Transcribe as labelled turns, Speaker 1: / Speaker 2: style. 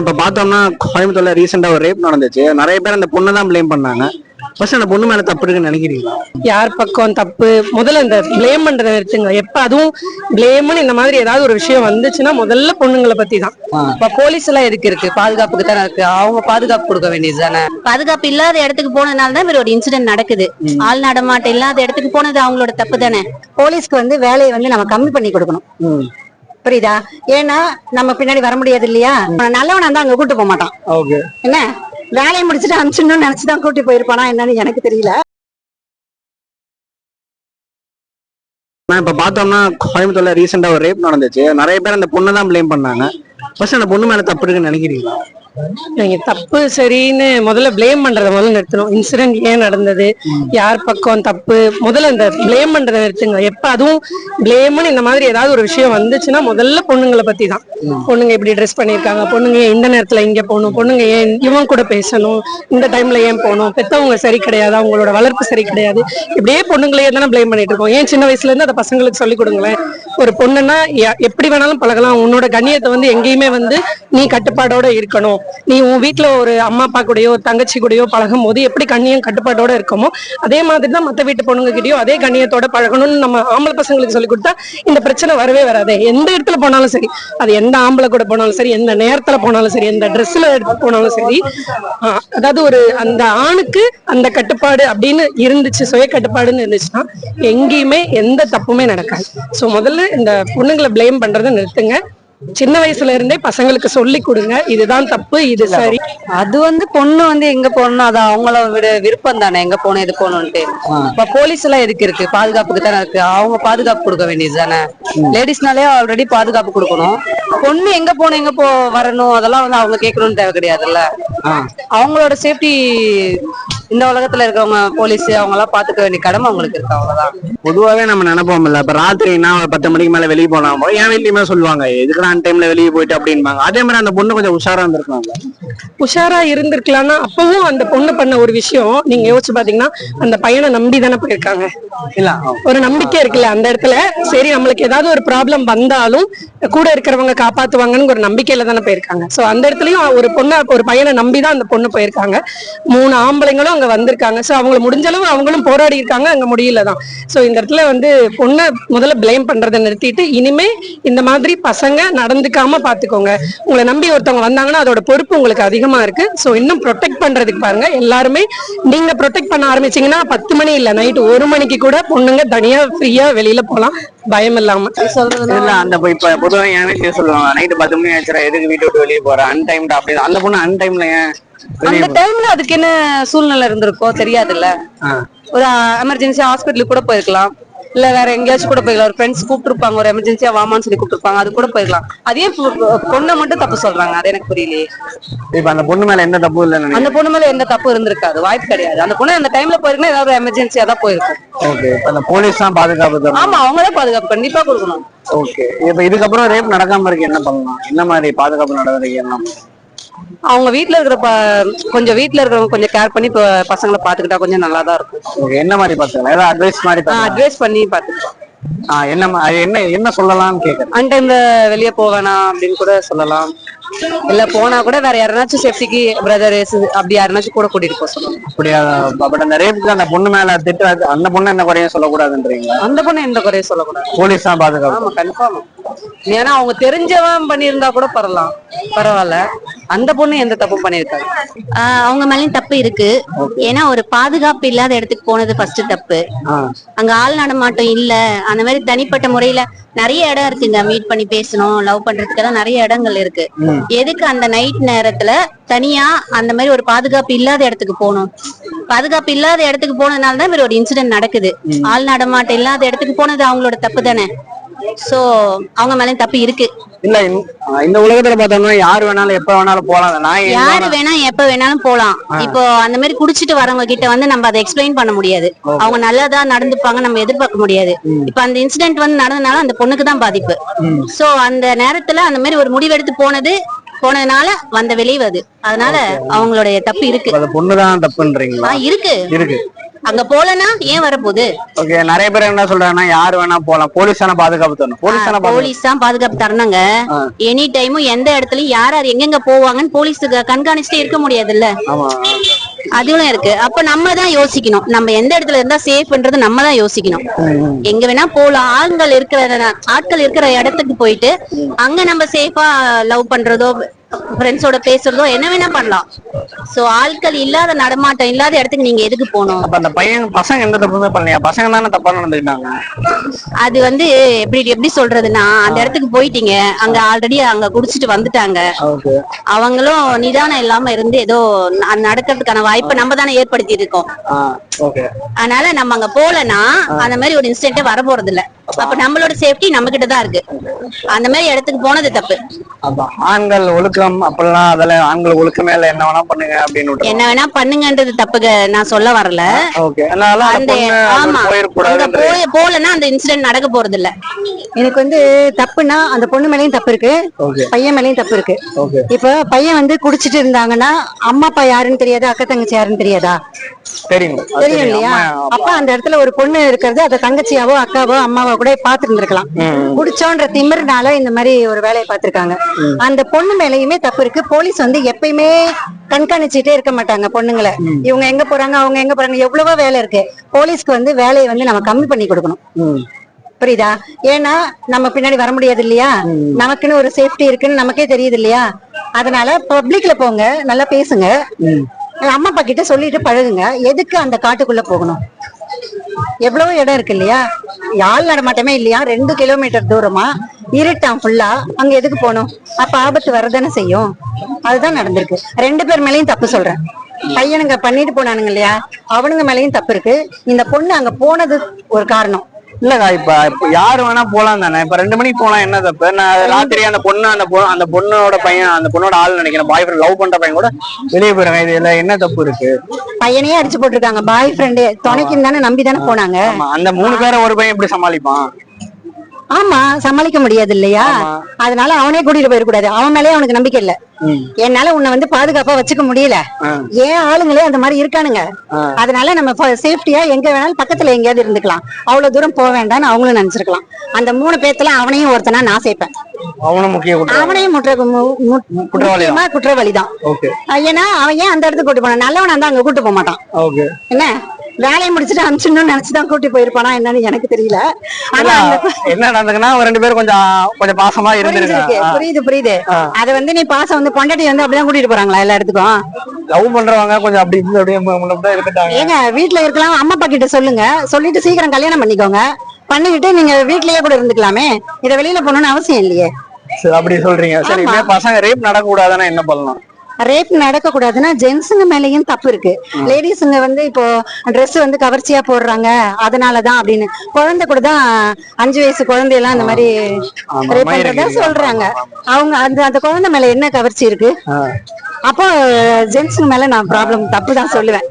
Speaker 1: இப்ப பார்த்தோம்னா கோயம்புத்தூர்ல ரீசெண்டா ஒரு ரேப் நடந்துச்சு. நிறைய பேர் அந்த பொண்ணை தான் ப்ளேம் பண்ணாங்க. ஃபர்ஸ்ட் அந்த பொண்ணு மேல தப்பு இருக்குன்னு நினைக்கிறீங்களா?
Speaker 2: யார் பக்கம் தப்பு? முதல்ல இந்த ப்ளேம் பண்றதை நிறுத்துங்க. எப்ப அதுவும் ப்ளேம்னு இந்த மாதிரி ஏதாவது ஒரு விஷயம் வந்துச்சுன்னா முதல்ல பொண்ணுங்களை பத்தி தான்
Speaker 3: இப்ப போலீஸ் எல்லாம் எதுக்கு இருக்கு? பாதுகாப்புக்கு தானே இருக்கு. அவங்க பாதுகாப்பு கொடுக்க வேண்டியது தானே?
Speaker 4: பாதுகாப்பு இல்லாத இடத்துக்கு போனதுனால தான் இப்படி ஒரு இன்சிடென்ட் நடக்குது. ஆள் நடமாட்டம் இல்லாத இடத்துக்கு போனது அவங்களோட தப்பு தானே? போலீஸ்க்கு வந்து வேலையை வந்து நம்ம கம்மி பண்ணி கொடுக்கணும். புரியுதா? ஏன்னா நம்ம பின்னாடி வர முடியாது இல்லையா? நல்லவனா இருந்தா அங்க கூட்டு போக மாட்டான்
Speaker 1: ஓகே.
Speaker 4: என்ன? வேலையை முடிச்சுட்டு அனுப்பிச்சிடணும்னு நினைச்சுதான் கூட்டி போயிருப்பானா என்னன்னு எனக்கு தெரியல.
Speaker 1: நான் இப்ப பார்த்தோம்னா கோயம்புத்தூர்ல ரீசெண்டா ஒரு ரேப் நடந்துச்சு. நிறைய பேர் அந்த பொண்ணை தான் ப்ளேம் பண்ணாங்க. ஃபர்ஸ்ட் அந்த பொண்ணு மேல தப்பு இருக்குன்னு நினைக்கிறீங்களா?
Speaker 2: நீங்க தப்பு சரின்னு முதல்ல ப்ளேம் பண்றதை முதல்ல நிறுத்தணும். இன்சிடென்ட் ஏன் நடந்தது? யார் பக்கம் தப்பு? முதல்ல இந்த ப்ளேம் பண்றதை நிறுத்துங்க. எப்ப அதுவும் ப்ளேம்னு இந்த மாதிரி ஏதாவது ஒரு விஷயம் வந்துச்சுன்னா முதல்ல பொண்ணுங்களை பத்தி தான். பொண்ணுங்க இப்படி ட்ரெஸ் பண்ணிருக்காங்க பொண்ணுங்க ஏன் இந்த நேரத்துல இங்க போகணும்? பொண்ணுங்க ஏன் இவன் கூட பேசணும்? இந்த டைம்ல ஏன் போகணும்? பெத்தவங்க சரி கிடையாது. அவங்களோட வளர்ப்பு சரி கிடையாது. இப்படியே பொண்ணுங்களையே தானே ப்ளேம் பண்ணிட்டு இருக்கோம். ஏன் சின்ன வயசுல இருந்து அதை பசங்களுக்கு சொல்லி கொடுங்களேன். ஒரு பொண்ணுன்னா எப்படி வேணாலும் பழகலாம். உன்னோட கண்ணியத்தை வந்து எங்கேயுமே வந்து நீ கட்டுப்பாடோட இருக்கணும். நீ உன் வீட்ல ஒரு அம்மா அப்பா கூடயோ தங்கச்சி கூடயோ பழகும் போது எப்படி கண்ணியம் கட்டுப்பாடோட இருக்கமோ அதே மாதிரி தான் மத்த வீட்டு பொண்ணுங்க கிட்டயோ அதே கண்ணியத்தோட பழகணும்னு நம்ம ஆம்பளை பசங்களுக்கு சொல்லி கொடுத்தா இந்த பிரச்சனை வரவே வராது. எந்த இடத்துல போனாலும் சரி அது எந்த ஆம்பளை கூட போனாலும் சரி எந்த நேரத்துல போனாலும் சரி எந்த ட்ரெஸ்ல எடுத்து போனாலும் சரி அதாவது ஒரு அந்த ஆணுக்கு அந்த கட்டுப்பாடு அப்படின்னு இருந்துச்சு சுய கட்டுப்பாடுன்னு இருந்துச்சுன்னா எங்கேயுமே எந்த தப்புமே நடக்காது. சோ முதல்ல இந்த பொண்ணுங்களை ப்ளேம் பண்றதை நிறுத்துங்க. சின்ன வயசுல இருந்தே பசங்களுக்கு சொல்லி கொடுங்க. இதுதான் தப்பு இது சரி.
Speaker 3: அது வந்து பொண்ணு வந்து எங்க போகணும் அது அவங்கள விட விருப்பம் தானே. எங்க போகணும் எது போகணும்ட்டு இப்ப போலீஸ் எல்லாம் எதுக்கு இருக்கு? பாதுகாப்புக்கு தானே இருக்கு. அவங்க பாதுகாப்பு கொடுக்க வேண்டியது தானே. லேடிஸ்னாலே ஆல்ரெடி பாதுகாப்பு கொடுக்கணும். பொண்ணு எங்க போகணும் எங்க போ வரணும் அதெல்லாம் வந்து அவங்க கேட்கணும்னு தேவை கிடையாதுல்ல. அவங்களோட சேஃப்டி இந்த உலகத்துல இருக்கவங்க போலீஸ் அவங்க எல்லாம் பாத்துக்க வேண்டிய கடமை அவங்களுக்கு இருக்கு? அவ்வளவுதான்.
Speaker 1: பொதுவாவே நம்ம நினைப்போம் இல்ல. இப்ப ராத்திரினா ஒரு பத்து மணிக்கு மேல வெளியே போனா என் வீட்லயுமே சொல்லுவாங்க. எதுக்குடா அந்த டைம்ல வெளியே போயிட்டு அப்படின்பாங்க. அதே மாதிரி அந்த பொண்ணு கொஞ்சம் உஷாரா இருந்திருக்காங்க
Speaker 2: உஷாரா இருந்திருக்கலாம்னா அப்பவும் அந்த பொண்ணு பண்ண ஒரு விஷயம். நீங்க யோசிச்சு பாத்தீங்கன்னா அந்த பையனை நம்பி தானே போயிருக்காங்க.
Speaker 1: இல்ல.
Speaker 2: ஒரு நம்பிக்கை இருக்குல்ல அந்த இடத்துல. சரி நம்மளுக்கு ஏதாவது ஒரு ப்ராப்ளம் வந்தாலும் கூட இருக்கிறவங்க காப்பாத்துவாங்கன்னு ஒரு நம்பிக்கையில தானே போயிருக்காங்க. சோ அந்த இடத்துலயும் ஒரு பொண்ணை ஒரு பையனை நம்பி தான் அந்த பொண்ணு போயிருக்காங்க. மூணு ஆம்பளைங்களும் அங்க வந்திருக்காங்க. சோ அவங்க முடிஞ்ச அளவு அவங்களும் போராடி இருக்காங்க. அங்க முடியல தான். சோ இந்த இடத்துல வந்து பொண்ணை முதல்ல ப்ளேம் பண்றதை நிறுத்திட்டு இனிமே இந்த மாதிரி பசங்க நடந்துக்காம பாத்துக்கோங்க. உங்களை நம்பி ஒருத்தவங்க வந்தாங்கன்னா அதோட பொறுப்பு உங்களுக்கு அதிகமா இருக்கு. சோ இன்னும் ப்ரொடெக்ட் பண்றதுக்கு பாருங்க. எல்லாருமே நீங்க ப்ரொடெக்ட் பண்ண ஆரம்பிச்சீங்கன்னா பத்து மணி இல்ல நைட் ஒரு மணிக்கு கூட பொண்ணுங்க தனியா ஃப்ரீயா வெளியில போலாம். பயம் இல்லாம.
Speaker 1: இல்ல அந்த இப்ப- இப்ப பொதுவா என் சொல்லுவாங்க நைட்டு பத்து மணி ஆச்சுடா எதுக்கு வீட்டு விட்டு வெளியே போற? அன்டைம்டா அப்படி அந்த பொண்ணு அன்டைம்ல ஏன்
Speaker 3: அந்த டைம்ல அதுக்கு என்ன சூழ்நிலை இருந்திருக்கோ தெரியாதுல்ல. ஒரு எமர்ஜென்சி ஹாஸ்பிட்டலுக்கு கூட போயிருக்கலாம். இல்ல வேற எங்கேயாச்சும் கூட போயிருக்கலாம். ஒரு ஃப்ரெண்ட்ஸ் கூப்பிட்டுருப்பாங்க ஒரு எமர்ஜென்சியா வாமான்னு சொல்லி கூப்பிட்டுருப்பாங்க அது கூட போயிருக்கலாம். அதே பொண்ணை மட்டும் தப்பு சொல்றாங்க அது எனக்கு புரியலையே.
Speaker 1: இப்ப அந்த பொண்ணு மேல எந்த தப்பும் இல்லைன்னு
Speaker 3: அந்த பொண்ணு மேல எந்த தப்பு இருந்திருக்காது வாய்ப்பு கிடையாது. அந்த பொண்ணு அந்த டைம்ல போயிருக்குன்னா ஏதாவது எமர்ஜென்சியா தான் போயிருக்கும்.
Speaker 1: ஓகே அந்த போலீஸ் தான் பாதுகாப்பு
Speaker 3: ஆமா அவங்களே பாதுகாப்பு கண்டிப்பா கொடுக்கணும்.
Speaker 1: ஓகே இப்ப இதுக்கப்புறம் ரேப் நடக்காம இருக்கு என்ன பண்ணலாம்? என்ன மாதிரி பாதுகாப்பு நடவடிக்கை எல்லாம்?
Speaker 3: அவங்க வீட்ல இருக்கிற கொஞ்சம் வீட்ல இருக்கிறவங்க கொஞ்சம் கேர் பண்ணி பசங்களை பாத்துக்கிட்டா கொஞ்சம் நல்லா தான் இருக்கும்
Speaker 1: என்ன மாதிரி பாத்துக்கலாம் ஏதாவது அட்வைஸ் மாதிரி.
Speaker 3: அட்வைஸ் பண்ணி பாத்துக்கலாம்
Speaker 1: என்ன என்ன என்ன சொல்லலாம்னு கேக்குறேன்.
Speaker 3: அன் டைம்ல வெளியே போவேணாம் அப்படின்னு கூட சொல்லலாம். இல்ல போனா கூட வேற யாருனாச்சும் சேஃப்டிக்கு பிரதர் அப்படி யாருனாச்சும் கூட கூட்டிட்டு போக சொல்லலாம்.
Speaker 1: அப்படியா? பட் அந்த ரேப்புக்கு அந்த பொண்ணு மேல திட்டு அந்த பொண்ணு என்ன குறையும் சொல்லக்கூடாதுன்றீங்களா?
Speaker 3: அந்த பொண்ணு எந்த குறையும் சொல்லக்கூடாது.
Speaker 1: போலீஸ் தான் பாதுகாப்பு.
Speaker 3: ஆமா கன்ஃபார்ம் ஏன்னா அவங்க தெரிஞ்சவன் பண்ணியிருந்தா கூட பரவாயில்ல பரவாயில்ல. அந்த பொண்ணு எந்த தப்பும் பண்ணியிருக்காங்க
Speaker 4: ஆஹ் அவங்க மேலயும் தப்பு இருக்கு. ஏன்னா ஒரு பாதுகாப்பு இல்லாத இடத்துக்கு போனது ஃபர்ஸ்ட் தப்பு. அங்க ஆள் நடமாட்டம் இல்ல. அந்த மாதிரி தனிப்பட்ட முறையில நிறைய இடம் இருக்குங்க மீட் பண்ணி பேசணும் லவ் பண்றதுக்கெல்லாம் நிறைய இடங்கள் இருக்கு. எதுக்கு அந்த நைட் நேரத்துல தனியா அந்த மாதிரி ஒரு பாதுகாப்பு இல்லாத இடத்துக்கு போகணும்? பாதுகாப்பு இல்லாத இடத்துக்கு போனதுனால தான் ஒரு இன்சிடென்ட் நடக்குது. ஆள் நடமாட்டம் இல்லாத இடத்துக்கு போனது அவங்களோட தப்பு தானே? சோ அவங்க மேலயும் தப்பு இருக்கு.
Speaker 1: இல்ல இந்த- உலகத்துல பார்த்தோம்னா யார் வேணாலும் எப்ப வேணாலும் போலாம்.
Speaker 4: யாரு வேணா எப்ப வேணாலும் போலாம். இப்போ அந்த மாதிரி குடிச்சிட்டு வரவங்க கிட்ட வந்து நம்ம அதை எக்ஸ்பிளைன் பண்ண முடியாது. அவங்க நல்லதா நடந்துப்பாங்க நம்ம எதிர்பார்க்க முடியாது. இப்ப அந்த இன்சிடென்ட் வந்து நடந்தனால அந்த பொண்ணுக்கு தான் பாதிப்பு. சோ அந்த நேரத்துல அந்த மாதிரி ஒரு முடிவெடுத்து போனது போனதுனால வந்த விளைவு அது. அதனால அவங்களுடைய தப்பு இருக்கு.
Speaker 1: அந்த பொண்ணு தான் தப்புன்றீங்களா?
Speaker 4: இருக்கு.
Speaker 1: இருக்கு.
Speaker 4: அங்க போலனா ஏன் வரப்போகுது?
Speaker 1: ஓகே நிறைய பேர் என்ன சொல்றாங்கன்னா யார் வேணா போலாம். போலீஸ் தானே பாதுகாப்பு தரணும். போலீஸ் தானே
Speaker 4: போலீஸ் தான் பாதுகாப்பு தரணுங்க. எனி டைமும் எந்த இடத்துலயும் யார் யார் எங்கெங்க போவாங்கன்னு போலீஸுக்கு கண்காணிச்சுட்டே இருக்க முடியாதுல்ல.
Speaker 1: ஆமா.
Speaker 4: அதுவும் இருக்கு. அப்ப நம்ம தான் யோசிக்கணும். நம்ம எந்த இடத்துல இருந்தா சேஃப்ன்றது நம்ம தான் யோசிக்கணும். எங்க வேணா போலாம். ஆண்கள் இருக்கிற ஆட்கள் இருக்கிற இடத்துக்கு போயிட்டு அங்க நம்ம சேஃபா லவ் பண்றதோ ஃப்ரெண்ட்ஸோட பேசுறதோ என்ன வேணா பண்ணலாம். சோ ஆட்கள் இல்லாத நடமாட்டம் இல்லாத இடத்துக்கு நீங்க எதுக்கு போகணும்?
Speaker 1: அப்ப அந்த பையன் பசங்க எந்த தப்புமே பண்ணலையா? பசங்க தானே தப்பா நடந்துக்கிட்டாங்க.
Speaker 4: அது வந்து எப்படி எப்படி சொல்றதுன்னா அந்த இடத்துக்கு போயிட்டீங்க. அங்க ஆல்ரெடி அங்க குடிச்சிட்டு வந்துட்டாங்க. அவங்களும் நிதானம் இல்லாம இருந்து ஏதோ நடக்கிறதுக்கான வாய்ப்பை நம்ம தானே ஏற்படுத்தி இருக்கோம். அதனால நம்ம அங்க போலனா அந்த மாதிரி ஒரு இன்சிடென்ட் வர போறது இல்ல அப்ப நம்மளோட சேஃப்டி நம்ம கிட்ட தான் இருக்கு. அந்த மாதிரி இடத்துக்கு போனது தப்பு.
Speaker 1: ஆண்கள் ஒழுக்கம் அப்பெல்லாம் அதெல்லாம் ஆண்கள் ஒழுக்கமே இல்ல என்ன வேணா பண்ணுங்க அப்படின்னு.
Speaker 4: என்ன வேணா பண்ணுங்கன்றது தப்புக நான் சொல்ல வரல.
Speaker 1: ஓகே. அதனால அந்த
Speaker 4: ஆமா. அங்க
Speaker 1: போயிடக்கூடாது
Speaker 4: போய் போலனா அந்த இன்சிடென்ட் நடக்க போறது இல்ல
Speaker 5: எனக்கு வந்து தப்புனா அந்த பொண்ணு மேலயும் தப்பு இருக்கு. பையன் மேலயும் தப்பு இருக்கு. இப்போ பையன் வந்து குடிச்சிட்டு இருந்தாங்கன்னா அம்மா அப்பா யாருன்னு தெரியாதா? அக்கா தங்கச்சி யாருன்னு தெரியாதா?
Speaker 1: தெரியும்.
Speaker 5: தெரியும் இல்லையா? அப்ப. அந்த இடத்துல ஒரு பொண்ணு இருக்கிறது அதை தங்கச்சியாவோ அக்காவோ அம்மாவோ கூட பாத்துட்டு இருந்திருக்கலாம் குடிச்சோன்ற திமிர்னால இந்த மாதிரி ஒரு வேலையை பார்த்திருக்காங்க. அந்த பொண்ணு மேலயுமே தப்பு இருக்கு. போலீஸ் வந்து எப்பயுமே கண்காணிச்சுட்டே இருக்க மாட்டாங்க பொண்ணுங்களை. இவங்க எங்க போறாங்க அவங்க எங்க போறாங்க எவ்வளவோ வேலை இருக்கு. போலீஸ்க்கு வந்து வேலையை வந்து நம்ம கம்மி பண்ணி கொடுக்கணும். புரியுதா? ஏன்னா நம்ம பின்னாடி வர முடியாது இல்லையா? நமக்குன்னு ஒரு சேஃப்டி இருக்குன்னு நமக்கே தெரியுது இல்லையா? அதனால பப்ளிக்ல போங்க நல்லா பேசுங்க. அம்மா அப்பா கிட்ட சொல்லிட்டு பழகுங்க. எதுக்கு அந்த காட்டுக்குள்ள போகணும்? எவ்வளவு இடம் இருக்கு இல்லையா? யாழ் நடமாட்டமே இல்லையா? ரெண்டு கிலோமீட்டர் தூரமா? இருட்டான் ஃபுல்லா அங்க எதுக்கு போகணும்? அப்ப ஆபத்து வரதானே செய்யும்? அதுதான் நடந்திருக்கு. ரெண்டு பேர் மேலேயும் தப்பு சொல்றேன். பையனுங்க பண்ணிட்டு போனானுங்க இல்லையா? அவனுங்க மேலேயும் தப்பு இருக்கு. இந்த பொண்ணு அங்க போனது ஒரு காரணம்.
Speaker 1: இல்லக்கா இப்ப இப்ப யாரு வேணா போலாம் தானே. இப்ப ரெண்டு மணிக்கு போலாம் என்ன தப்பு? நான் ராத்திரி அந்த பொண்ணு அந்த பொ- அந்த பொண்ணோட பையன் அந்த பொண்ணோட ஆள் நினைக்கிறேன். பாய் ஃப்ரெண்ட் லவ் பண்ற பையன் கூட வெளியே போயிருங்க இதுல என்ன தப்பு இருக்கு?
Speaker 5: பையனையே அடிச்சு போட்டிருக்காங்க. பாய் ஃப்ரெண்டு துணைக்கு தானே நம்பி தானே போனாங்க.
Speaker 1: அந்த மூணு பேரை ஒரு பையன் எப்படி சமாளிப்பான்?
Speaker 5: ஆமா சமாளிக்க முடியாது இல்லையா அதனால அவனே கூட்டிட்டு போயிடக்கூடாது அவன் மேலயே அவனுக்கு நம்பிக்கை இல்ல. என்னால உன்னை வந்து பாதுகாப்பா வச்சுக்க முடியல. ஏன் ஆளுங்களே அந்த மாதிரி இருக்கானுங்க? அதனால நம்ம சேஃப்டியா எங்க வேணாலும் பக்கத்துல எங்கேயாவது இருந்துக்கலாம். அவ்வளவு தூரம் போக வேண்டாம்னு அவங்களும் நினைச்சிருக்கலாம். அந்த மூணு பேத்துல அவனையும் ஒருத்தனா நான் சேர்ப்பேன்.
Speaker 1: அவனும் முக்கிய
Speaker 5: அவனையும் முக்கியமா குற்றவாளி தான்.
Speaker 1: ஓகே.
Speaker 5: ஏன்னா அவன் ஏன் அந்த இடத்துக்கு கூட்டு போனான்? நல்லவனா இருந்தா அங்க கூட்டு போக மாட்டான். என்ன? வேலையை முடிச்சுட்டு அனுப்பிச்சிடணும்னு நினைச்சுதான் கூட்டி போயிருப்பானா என்னன்னு எனக்கு தெரியல. ஆனா
Speaker 1: என்ன நடந்துக்குன்னா ரெண்டு பேரும் கொஞ்சம் கொஞ்சம் பாசமா
Speaker 5: புரியுது
Speaker 1: இருந்திருக்காங்க
Speaker 5: புரியுது. புரியுது. அது வந்து நீ பாசம் வந்து பொண்டாட்டி வந்து அப்படிதான் கூட்டிட்டு போறாங்களா எல்லா இடத்துக்கும்
Speaker 1: லவ் பண்றவங்க கொஞ்சம் அப்படி இப்படி அப்படியே முன்னாடி இருந்துட்டாங்க.
Speaker 5: ஏங்க வீட்ல இருக்கலாம் அம்மா அப்பா கிட்ட சொல்லுங்க. சொல்லிட்டு சீக்கிரம் கல்யாணம் பண்ணிக்கோங்க. பண்ணிக்கிட்டு நீங்க வீட்லயே கூட இருந்துக்கலாமே. இத வெளியில போகணும்னு அவசியம் இல்லையே.
Speaker 1: சரி அப்படி சொல்றீங்க. சரி பசங்க ரேப் நடக்க கூடாதுன்னா என்ன பண்ணலாம்?
Speaker 5: ரேப் நடக்க கூடாதுன்னா ஜென்ஸுங்க மேலயும் தப்பு இருக்கு. லேடிஸுங்க வந்து இப்போ Dress வந்து கவர்ச்சியா போடுறாங்க. அதனாலதான் அப்படின்னு. குழந்தை கூட தான் அஞ்சு வயசு குழந்தையெல்லாம் அந்த மாதிரி ரேப் பண்றதா. சொல்றாங்க. அவங்க அந்த அந்த குழந்தை மேல என்ன கவர்ச்சி இருக்கு? அப்போ ஜென்ஸுங்க மேல நான் ப்ராப்ளம் தப்பு தான் சொல்லுவேன்.